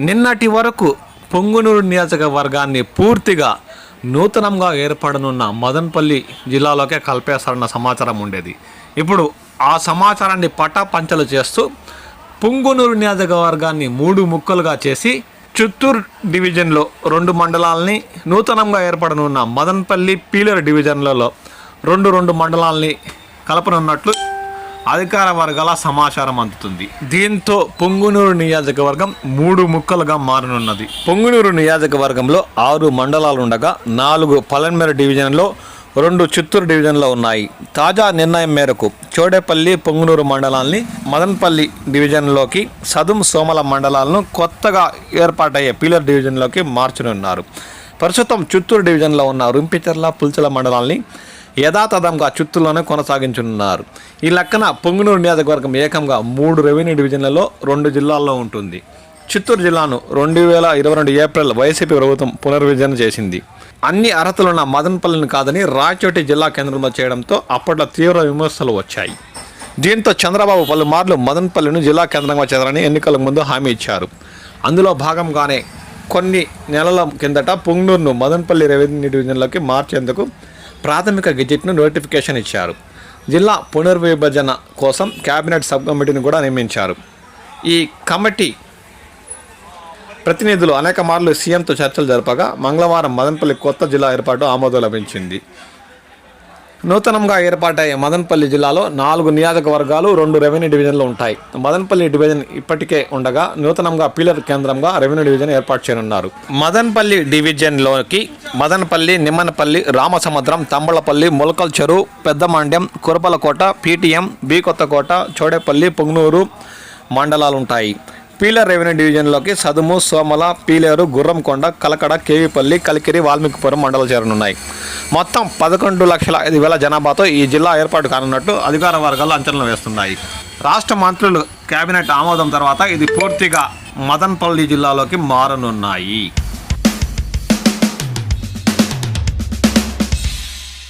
నిన్నటి వరకు పొంగునూరు నియోజకవర్గాన్ని పూర్తిగా నూతనంగా ఏర్పడనున్న మదన్పల్లి జిల్లాలోకే కలిపేస్తారన్న సమాచారం ఉండేది. ఇప్పుడు ఆ సమాచారాన్ని పటాపంచలు చేస్తూ పుంగునూరు నియోజకవర్గాన్ని మూడు ముక్కలుగా చేసి చిత్తూరు డివిజన్లో రెండు మండలాల్ని నూతనంగా ఏర్పడనున్న మదన్పల్లి పీలర్ డివిజన్లలో రెండు రెండు మండలాల్ని కలపనున్నట్లు అధికార వర్గాల సమాచారం అందుతుంది. దీంతో పొంగునూరు నియోజకవర్గం మూడు ముక్కలుగా మారనున్నది. పొంగునూరు నియోజకవర్గంలో ఆరు మండలాలు ఉండగా నాలుగు పలన్మెర డివిజన్లో రెండు చిత్తూరు డివిజన్లో ఉన్నాయి. తాజా నిర్ణయం మేరకు చోడేపల్లి పొంగునూరు మండలాల్ని మదన్పల్లి డివిజన్లోకి సదుం సోమల మండలాలను కొత్తగా ఏర్పాటయ్యే పీలర్ డివిజన్లోకి మార్చనున్నారు. ప్రస్తుతం చిత్తూరు డివిజన్లో ఉన్న రుంపిచెర్ల పుల్చల మండలాల్ని యథాతథంగా చిత్తూరులోనే కొనసాగించనున్నారు. ఈ లెక్కన పొంగునూరు నియోజకవర్గం ఏకంగా మూడు రెవెన్యూ డివిజన్లలో రెండు జిల్లాల్లో ఉంటుంది. చిత్తూరు జిల్లాను రెండు వేల ఇరవై రెండు ఏప్రిల్ వైసీపీ ప్రభుత్వం పునర్విభజన చేసింది. అన్ని అర్హతలున్న మదనపల్లిని కాదని రాయచోటి జిల్లా కేంద్రంలో చేయడంతో అప్పట్లో తీవ్ర విమర్శలు వచ్చాయి. దీంతో చంద్రబాబు పలుమార్లు మదనపల్లిను జిల్లా కేంద్రంగా చేయాలని ఎన్నికల ముందు హామీ ఇచ్చారు. అందులో భాగంగానే కొన్ని నెలల కిందట పొంగనూరును మదనపల్లి రెవెన్యూ డివిజన్లోకి మార్చేందుకు ప్రాథమిక గెజిట్ను నోటిఫికేషన్ ఇచ్చారు. జిల్లా పునర్విభజన కోసం కేబినెట్ సబ్ కమిటీని కూడా నియమించారు. ఈ కమిటీ ప్రతినిధులు అనేక మార్లు సీఎంతో చర్చలు జరపగా మంగళవారం మదనపల్లి కొత్త జిల్లా ఏర్పాటు ఆమోదం లభించింది. నూతనంగా ఏర్పాటయ్యే మదనపల్లి జిల్లాలో నాలుగు నియోజకవర్గాలు రెండు రెవెన్యూ డివిజన్లు ఉంటాయి. మదనపల్లి డివిజన్ ఇప్పటికే ఉండగా నూతనంగా పీలర్ కేంద్రంగా రెవెన్యూ డివిజన్ ఏర్పాటు చేయనున్నారు. Madanapalle డివిజన్లోకి Madanapalle Nimmanapalli Ramasamudram Thamballapalle Mulakalacheruvu Peddamandyam Kurabalakota PTM B Kothakota Chowdepalle Punganur మండలాలు ఉంటాయి పీలర్ రెవెన్యూ డివిజన్లోకి సదుము సోమల పీలేరు గుర్రంకొండ కలకడ కేవీపల్లి కలికిరి వాల్మీకిపురం మండలాలు చేరనున్నాయి. మొత్తం పదకొండు లక్షల ఐదు వేల జనాభాతో ఈ జిల్లా ఏర్పాటు కానున్నట్టు అధికార వర్గాలు అంచనాలు వేస్తున్నాయి. రాష్ట్ర మంత్రులు కేబినెట్ ఆమోదం తర్వాత ఇది పూర్తిగా మదన్పల్లి జిల్లాలోకి మారనున్నాయి.